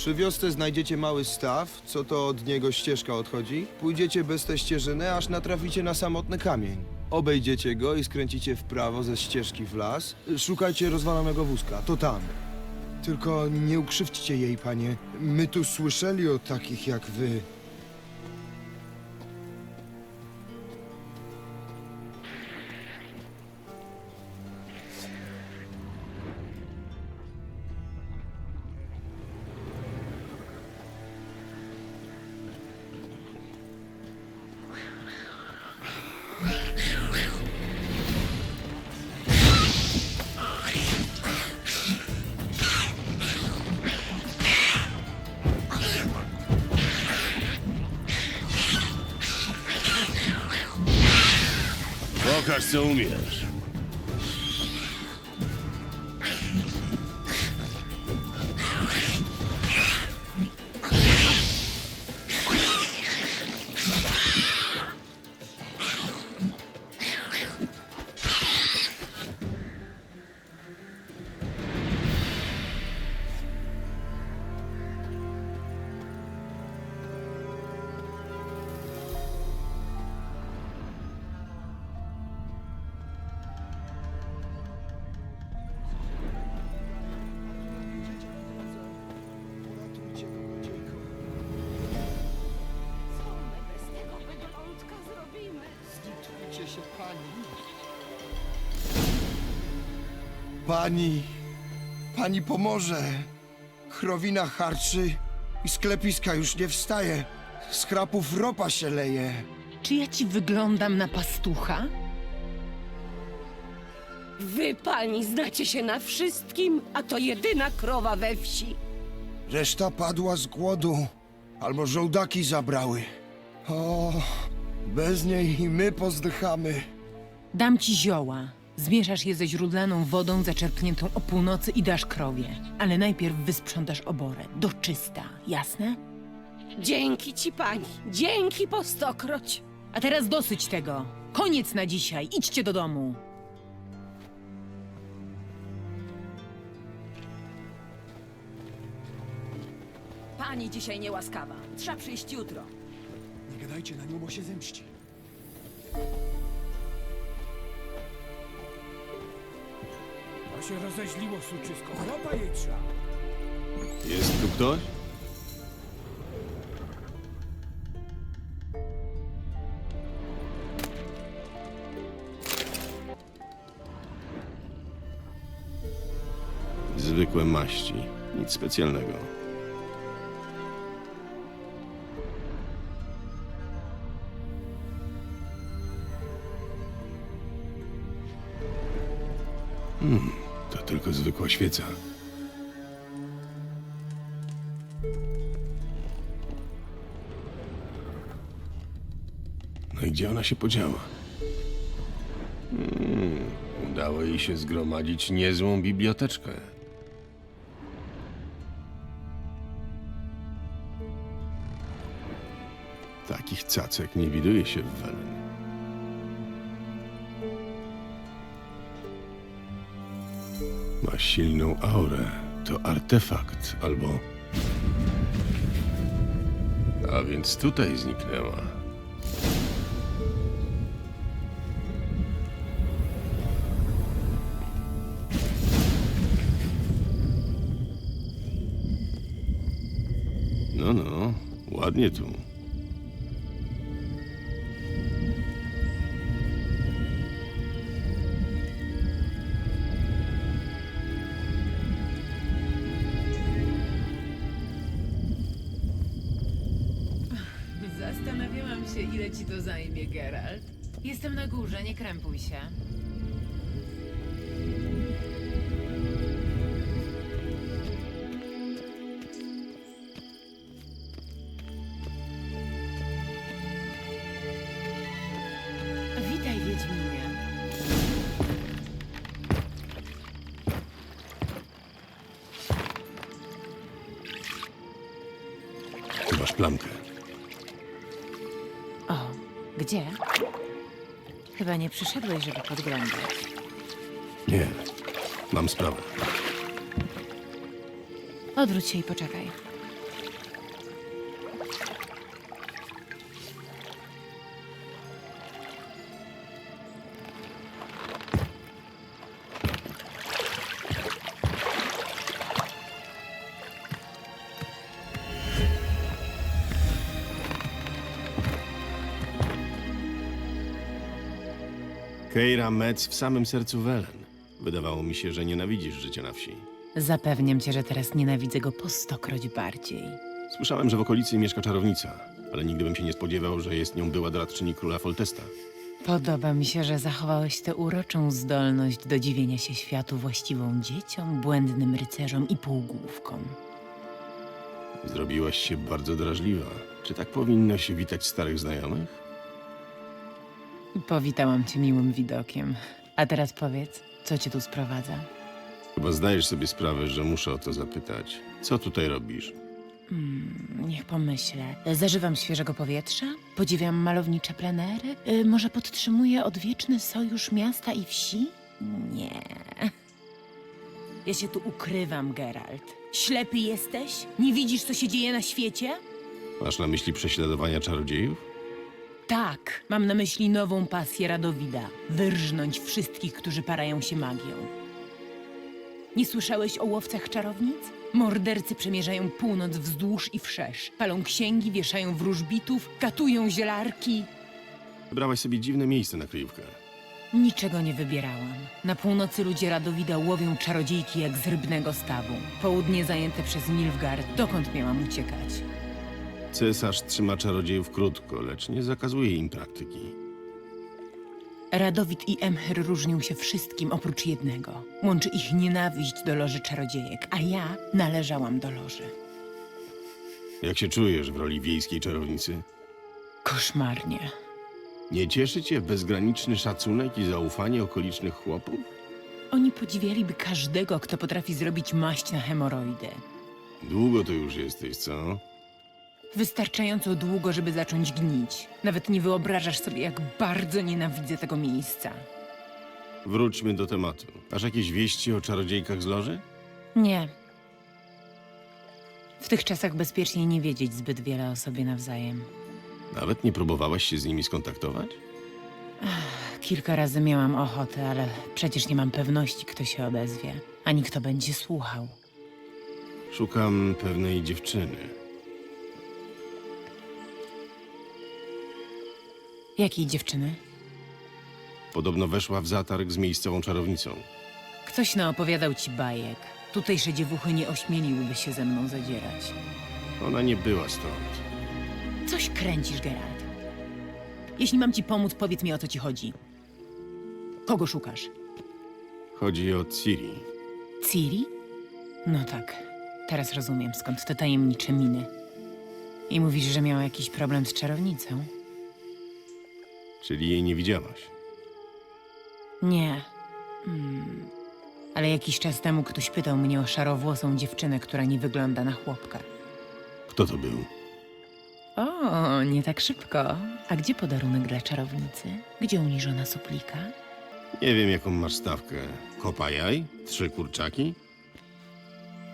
Przy wiosce znajdziecie mały staw, co to od niego ścieżka odchodzi. Pójdziecie bez tej ścieżyny, aż natraficie na samotny kamień. Obejdziecie go i skręcicie w prawo ze ścieżki w las. Szukajcie rozwalonego wózka, to tam. Tylko nie ukrzywdźcie jej, panie. My tu słyszeli o takich jak wy. Pani, pani pomoże. Chrowina harczy i sklepiska już nie wstaje. Z chrapów ropa się leje. Czy ja ci wyglądam na pastucha? Wy, pani, znacie się na wszystkim, a to jedyna krowa we wsi. Reszta padła z głodu, albo żołdaki zabrały. O, bez niej i my pozdychamy. Dam ci zioła. Zmieszasz je ze źródlaną wodą zaczerpniętą o północy i dasz krowie. Ale najpierw wysprzątasz oborę. Do czysta, jasne? Dzięki ci, pani. Dzięki po stokroć. A teraz dosyć tego. Koniec na dzisiaj. Idźcie do domu. Pani dzisiaj niełaskawa. Trzeba przyjść jutro. Nie gadajcie na nią, bo się zemści. Się rozeźliło, suczysko. Chłopa jej trzeba. Jest tu ktoś? Zwykłe maści. Nic specjalnego. Hmm, tylko zwykła świeca. No i gdzie ona się podziała? Hmm, udało jej się zgromadzić niezłą biblioteczkę. Takich cacek nie widuje się w Welen. Ma silną aurę. To artefakt albo. A więc tutaj zniknęła. No, no, ładnie tu. Jestem na górze, nie krępuj się. Witaj, Wiedźminie. Masz plamkę. O, gdzie? Chyba nie przyszedłeś, żeby podglądać. Nie, mam sprawę. Odwróć się i poczekaj. Keira Metz w samym sercu Welen. Wydawało mi się, że nienawidzisz życia na wsi. Zapewniam cię, że teraz nienawidzę go po stokroć bardziej. Słyszałem, że w okolicy mieszka czarownica, ale nigdy bym się nie spodziewał, że jest nią była doradczyni króla Foltesta. Podoba mi się, że zachowałeś tę uroczą zdolność do dziwienia się światu właściwą dzieciom, błędnym rycerzom i półgłówkom. Zrobiłaś się bardzo drażliwa. Czy tak powinno się witać starych znajomych? Powitałam cię miłym widokiem. A teraz powiedz, co cię tu sprowadza? Chyba zdajesz sobie sprawę, że muszę o to zapytać. Co tutaj robisz? Niech pomyślę. Zażywam świeżego powietrza, podziwiam malownicze plenery, y, może podtrzymuję odwieczny sojusz miasta i wsi? Nie. Ja się tu ukrywam, Geralt. Ślepy jesteś? Nie widzisz, co się dzieje na świecie? Masz na myśli prześladowania czarodziejów? Tak, mam na myśli nową pasję Radowida. Wyrżnąć wszystkich, którzy parają się magią. Nie słyszałeś o łowcach czarownic? Mordercy przemierzają północ wzdłuż i wszerz. Palą księgi, wieszają wróżbitów, katują zielarki. Wybrałaś sobie dziwne miejsce na kryjówkę. Niczego nie wybierałam. Na północy ludzie Radowida łowią czarodziejki jak z rybnego stawu. Południe zajęte przez Nilfgaard. Dokąd miałam uciekać? Cesarz trzyma czarodziejów krótko, lecz nie zakazuje im praktyki. Radowid i Emhyr różnią się wszystkim oprócz jednego. Łączy ich nienawiść do loży czarodziejek, a ja należałam do loży. Jak się czujesz w roli wiejskiej czarownicy? Koszmarnie. Nie cieszy cię bezgraniczny szacunek i zaufanie okolicznych chłopów? Oni podziwialiby każdego, kto potrafi zrobić maść na hemoroidy. Długo to już jesteś, co? Wystarczająco długo, żeby zacząć gnić. Nawet nie wyobrażasz sobie, jak bardzo nienawidzę tego miejsca. Wróćmy do tematu. Masz jakieś wieści o czarodziejkach z loży? Nie. W tych czasach bezpiecznie nie wiedzieć zbyt wiele o sobie nawzajem. Nawet nie próbowałaś się z nimi skontaktować? Kilka razy miałam ochotę, ale przecież nie mam pewności, kto się odezwie, ani kto będzie słuchał. Szukam pewnej dziewczyny. Jakiej dziewczyny? Podobno weszła w zatarg z miejscową czarownicą. Ktoś naopowiadał ci bajek. Tutejsze dziewuchy nie ośmieliłyby się ze mną zadzierać. Ona nie była stąd. Coś kręcisz, Geralt. Jeśli mam ci pomóc, powiedz mi o co ci chodzi. Kogo szukasz? Chodzi o Ciri. Ciri? No tak. Teraz rozumiem, skąd te tajemnicze miny. I mówisz, że miała jakiś problem z czarownicą? Czyli jej nie widziałaś. Nie. Hmm. Ale jakiś czas temu ktoś pytał mnie o szarowłosą dziewczynę, która nie wygląda na chłopka. Kto to był? O, nie tak szybko. A gdzie podarunek dla czarownicy? Gdzie uniżona suplika? Nie wiem, jaką masz stawkę. Kopa jaj? Trzy kurczaki?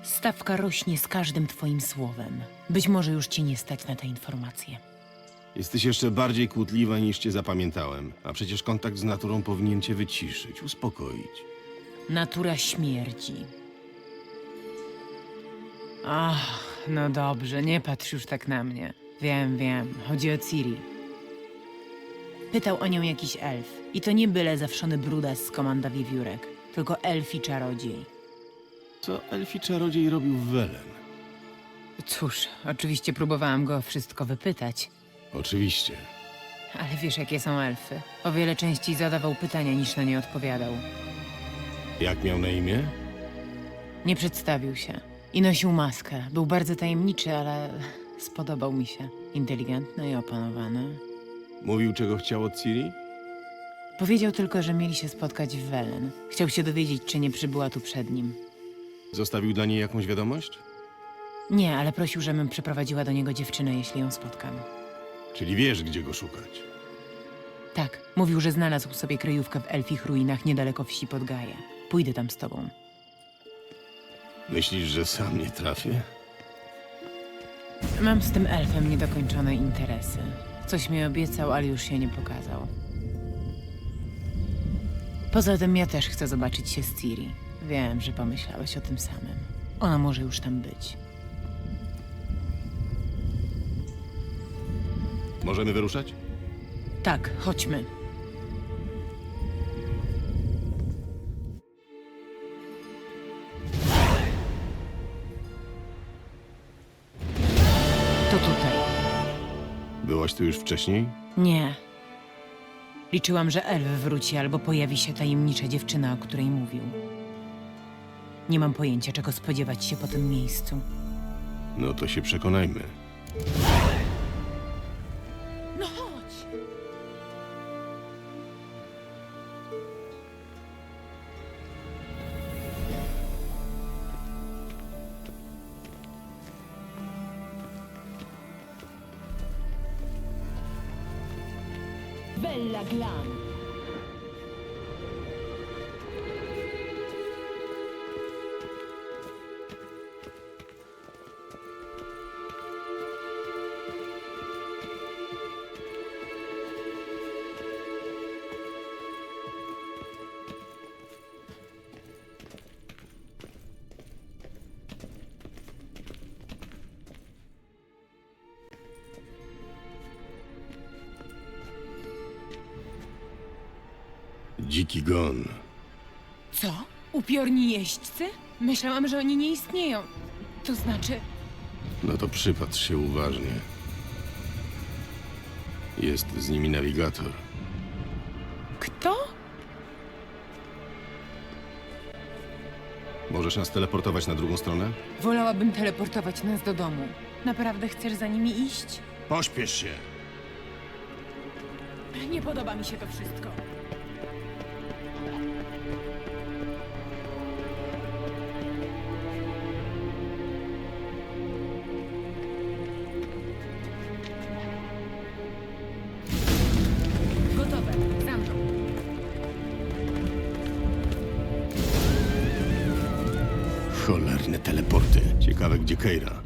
Stawka rośnie z każdym twoim słowem. Być może już cię nie stać na te informacje. Jesteś jeszcze bardziej kłótliwa niż cię zapamiętałem, a przecież kontakt z naturą powinien cię wyciszyć, uspokoić. Natura śmierci. Ach, no dobrze, nie patrz już tak na mnie. Wiem, wiem, chodzi o Ciri. Pytał o nią jakiś elf. I to nie byle zawszony brudas z komanda wiewiórek, tylko elfi czarodziej. Co elfi czarodziej robił w Welen? Cóż, oczywiście próbowałam go o wszystko wypytać, Oczywiście. ale wiesz jakie są elfy. O wiele częściej zadawał pytania niż na nie odpowiadał. Jak miał na imię? Nie przedstawił się i nosił maskę. Był bardzo tajemniczy, ale spodobał mi się. Inteligentny i opanowany. Mówił, czego chciał od Ciri? Powiedział tylko, że mieli się spotkać w Welen. Chciał się dowiedzieć, czy nie przybyła tu przed nim. Zostawił dla niej jakąś wiadomość? Nie, ale prosił, żebym przyprowadziła do niego dziewczynę, jeśli ją spotkam. Czyli wiesz, gdzie go szukać. Tak, mówił, że znalazł sobie kryjówkę w elfich ruinach niedaleko wsi pod Gaję. Pójdę tam z tobą. Myślisz, że sam nie trafię? Mam z tym elfem niedokończone interesy. Coś mi obiecał, ale już się nie pokazał. Poza tym ja też chcę zobaczyć się z Ciri. Wiem, że pomyślałeś o tym samym. Ona może już tam być. Możemy wyruszać? Tak, chodźmy. To tutaj. Byłaś tu już wcześniej? Nie. Liczyłam, że elf wróci albo pojawi się tajemnicza dziewczyna, o której mówił. Nie mam pojęcia, czego spodziewać się po tym miejscu. No to się przekonajmy. Bella Glam. Dziki gon. Co? Upiorni jeźdźcy? Myślałam, że oni nie istnieją. To znaczy... No to przypatrz się uważnie. Jest z nimi nawigator. Kto? Możesz nas teleportować na drugą stronę? Wolałabym teleportować nas do domu. Naprawdę chcesz za nimi iść? Pośpiesz się! Nie podoba mi się to wszystko. Ciekawe, gdzie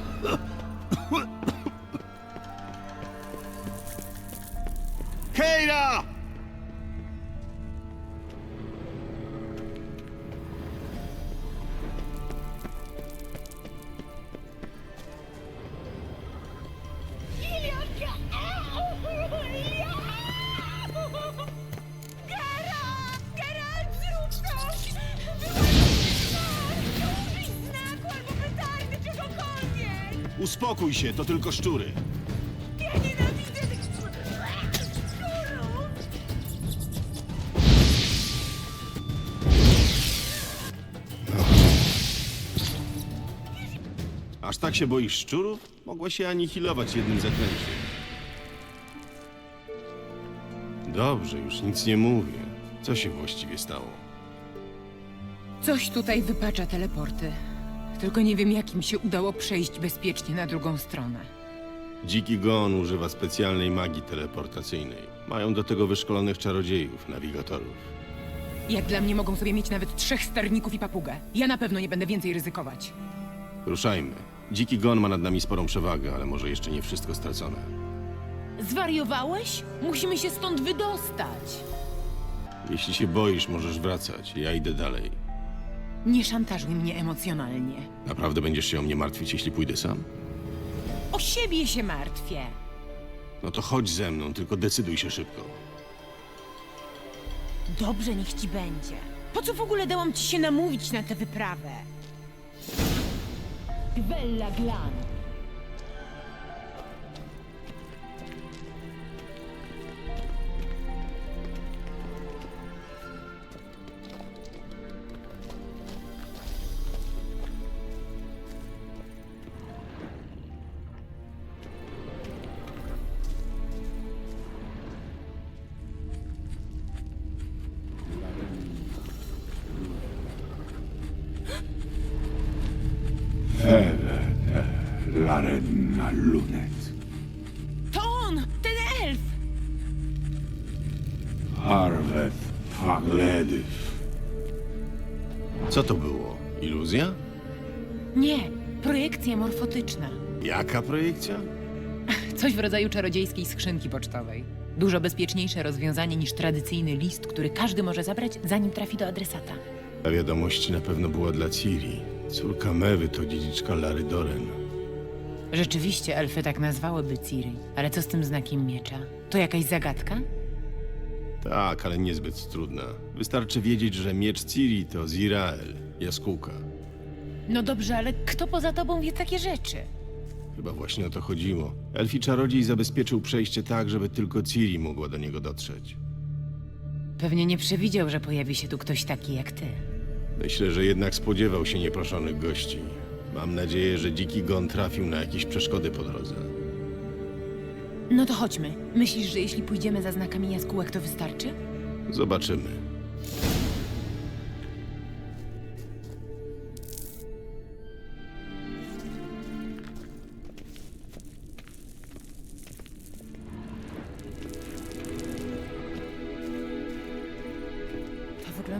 Uspokój się, to tylko szczury. Aż tak się boisz szczurów? Mogłeś się anihilować jednym zaklęciem. Dobrze, już nic nie mówię. Co się właściwie stało? Coś tutaj wypacza teleporty. Tylko nie wiem, jak im się udało przejść bezpiecznie na drugą stronę. Dziki Gon używa specjalnej magii teleportacyjnej. Mają do tego wyszkolonych czarodziejów, nawigatorów. Jak dla mnie mogą sobie mieć nawet trzech sterników i papugę. Ja na pewno nie będę więcej ryzykować. Ruszajmy. Dziki Gon ma nad nami sporą przewagę, ale może jeszcze nie wszystko stracone. Zwariowałeś? Musimy się stąd wydostać. Jeśli się boisz, możesz wracać. Ja idę dalej. Nie szantażuj mnie emocjonalnie. Naprawdę będziesz się o mnie martwić, jeśli pójdę sam? O siebie się martwię. No to chodź ze mną, tylko decyduj się szybko. Dobrze, niech ci będzie. Po co w ogóle dałam ci się namówić na tę wyprawę? Bella Glan. Jaka projekcja? Coś w rodzaju czarodziejskiej skrzynki pocztowej. Dużo bezpieczniejsze rozwiązanie niż tradycyjny list, który każdy może zabrać, zanim trafi do adresata. Ta wiadomość na pewno była dla Ciri. Córka Mewy to dziedziczka Lary Doren. Rzeczywiście elfy tak nazwałyby Ciri, ale co z tym znakiem miecza? To jakaś zagadka? Tak, ale niezbyt trudna. Wystarczy wiedzieć, że miecz Ciri to Zirael, jaskółka. No dobrze, ale kto poza tobą wie takie rzeczy? Chyba właśnie o to chodziło. Elfi czarodziej zabezpieczył przejście tak, żeby tylko Ciri mogła do niego dotrzeć. Pewnie nie przewidział, że pojawi się tu ktoś taki jak ty. Myślę, że jednak spodziewał się nieproszonych gości. Mam nadzieję, że dziki gon trafił na jakieś przeszkody po drodze. No to chodźmy. Myślisz, że jeśli pójdziemy za znakami jaskółek, to wystarczy? Zobaczymy.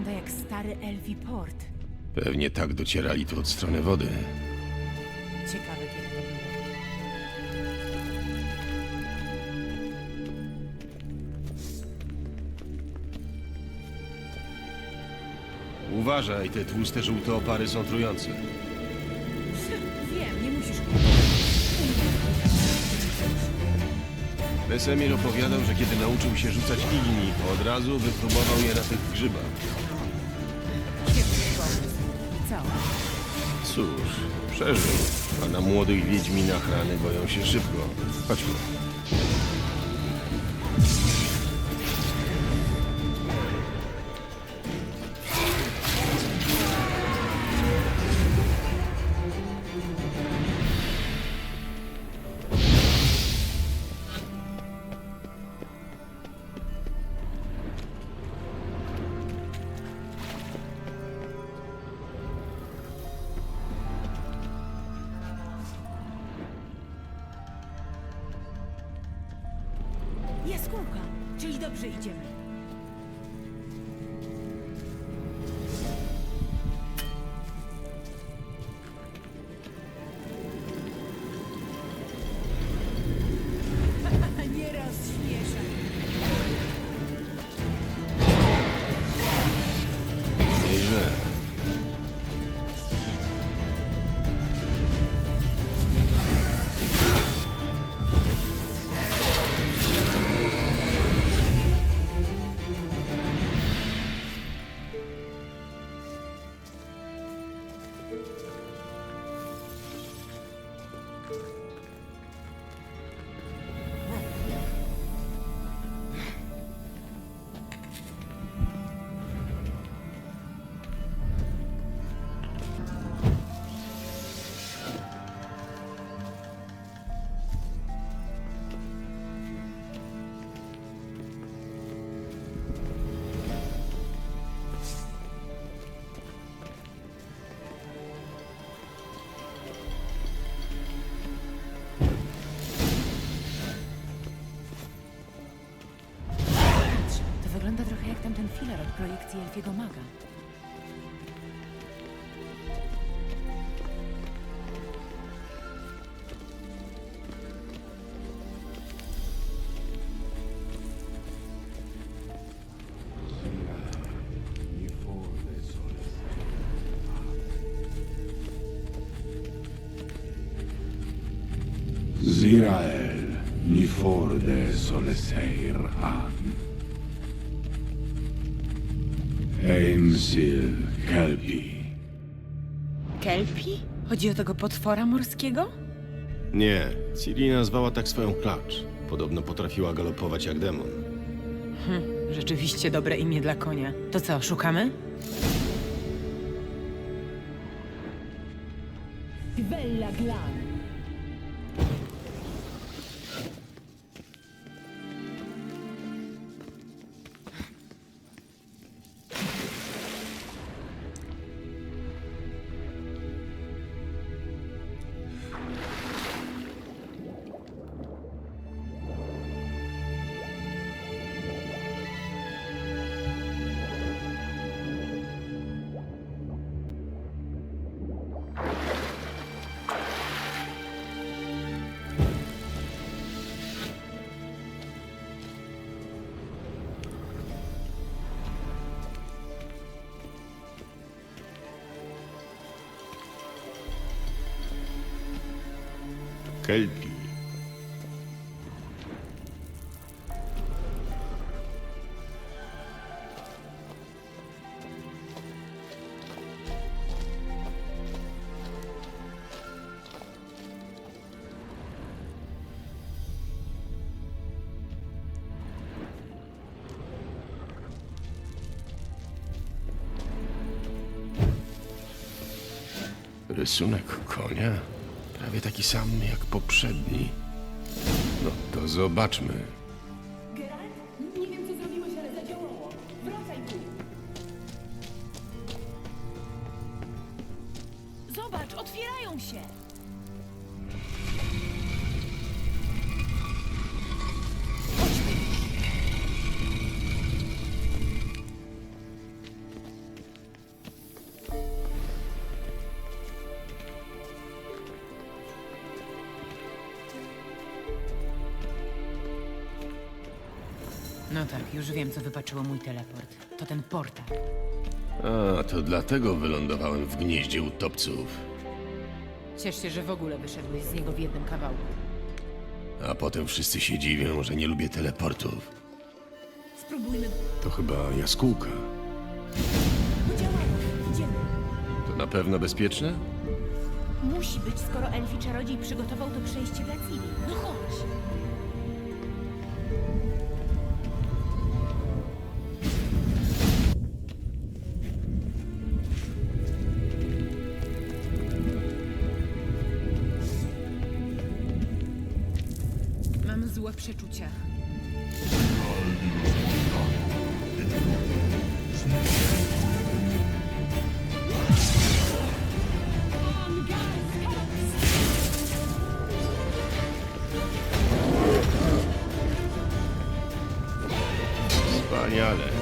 Wygląda jak stary elfi port. Pewnie tak docierali tu od strony wody. Ciekawe, kiedy to było. Uważaj, te tłuste żółte opary są trujące. Wiem, nie musisz. Wesemir opowiadał, że kiedy nauczył się rzucać igni, od razu wypróbował je na tych grzybach. Cóż, przeżył. A na młodych wiedźminach rany boją się szybko. Chodźmy. Dobrze idziemy. Zirael, Niforde Soleseir Han. Eimsil Kelpi. Kelpi? Chodzi o tego potwora morskiego? Nie, Ciri nazwała tak swoją klacz. Podobno potrafiła galopować jak demon. Rzeczywiście dobre imię dla konia. To co, szukamy? Kelpi. Rysunek konia? Prawie taki sam jak poprzedni. No to zobaczmy. Już wiem, co wypaczyło mój teleport. To ten portal. A, to dlatego wylądowałem w gnieździe utopców. Ciesz się, że w ogóle wyszedłeś z niego w jednym kawałku. A potem wszyscy się dziwią, że nie lubię teleportów. Spróbujmy. To chyba jaskółka. Działało. Idziemy. To na pewno bezpieczne? Musi być, skoro Elfi Czarodziej przygotował to przejście dla Ciri. No chodź! Przeczucia. Wspaniale.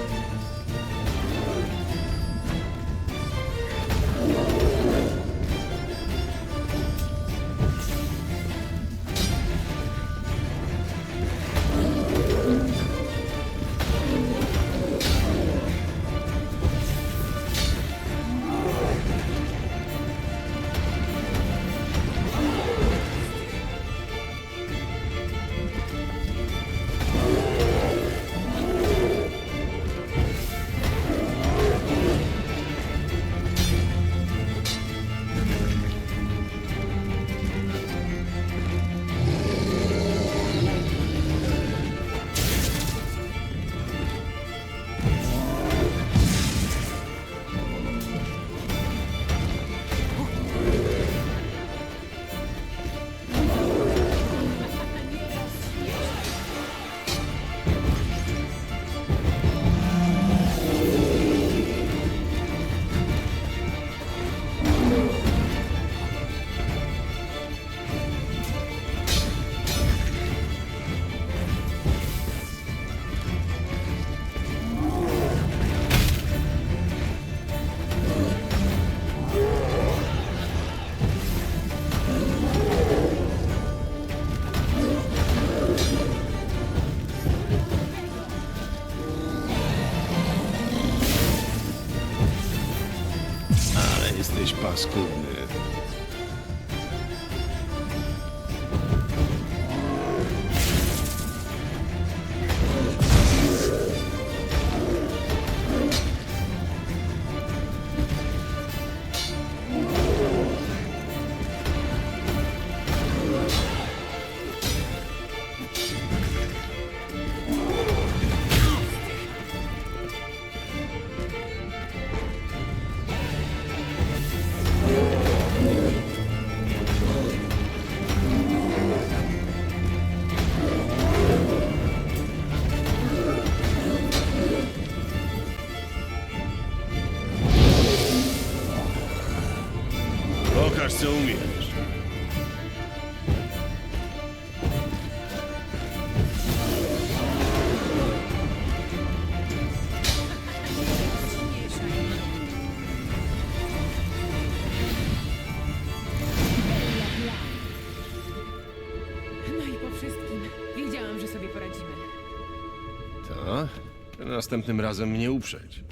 Następnym razem mnie uprzeć.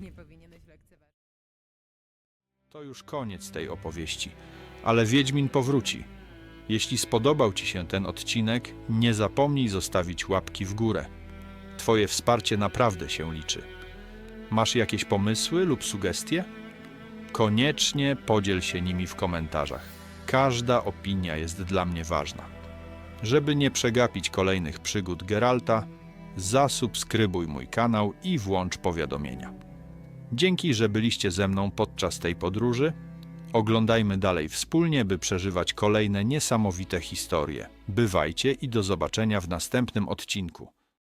Nie powinieneś lekceważyć. To już koniec tej opowieści, ale Wiedźmin powróci. Jeśli spodobał Ci się ten odcinek, nie zapomnij zostawić łapki w górę. Twoje wsparcie naprawdę się liczy. Masz jakieś pomysły lub sugestie? Koniecznie podziel się nimi w komentarzach. Każda opinia jest dla mnie ważna. Żeby nie przegapić kolejnych przygód Geralta, zasubskrybuj mój kanał i włącz powiadomienia. Dzięki, że byliście ze mną podczas tej podróży. Oglądajmy dalej wspólnie, by przeżywać kolejne niesamowite historie. Bywajcie i do zobaczenia w następnym odcinku.